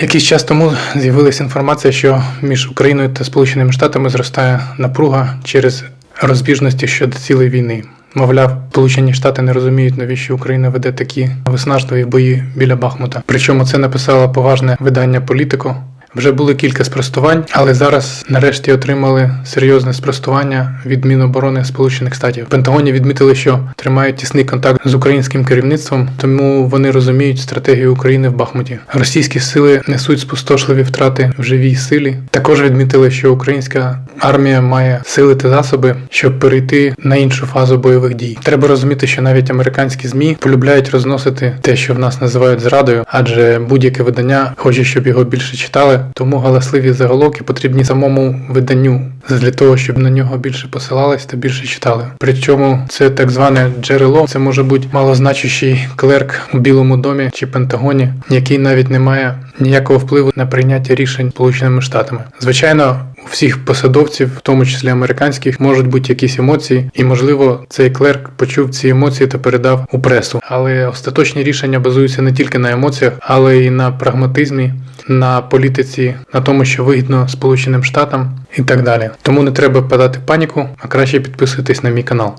Якийсь час тому з'явилася інформація, що між Україною та Сполученими Штатами зростає напруга через розбіжності щодо цілої війни. Мовляв, Сполучені Штати не розуміють, навіщо Україна веде такі виснажливі бої біля Бахмута. Причому це написало поважне видання Політико. Вже були кілька спростувань, але зараз нарешті отримали серйозне спростування від Міноборони Сполучених Штатів. В Пентагоні відмітили, що тримають тісний контакт з українським керівництвом, тому вони розуміють стратегію України в Бахмуті. Російські сили несуть спустошливі втрати в живій силі. Також відмітили, що українська армія має сили та засоби, щоб перейти на іншу фазу бойових дій. Треба розуміти, що навіть американські змі полюбляють розносити те, що в нас називають зрадою, адже будь-яке видання хоче, щоб його більше читали. Тому галасливі заголовки потрібні самому виданню для того, щоб на нього більше посилались та більше читали. Причому це так зване джерело, це може бути малозначущий клерк у Білому домі чи Пентагоні, який навіть не має ніякого впливу на прийняття рішень Сполученими Штатами. Звичайно, у всіх посадовців, в тому числі американських, можуть бути якісь емоції, і можливо цей клерк почув ці емоції та передав у пресу. Але остаточні рішення базуються не тільки на емоціях, але й на прагматизмі, на політиці, на тому, що вигідно Сполученим Штатам і так далі. Тому не треба падати в паніку, а краще підписуйтесь на мій канал.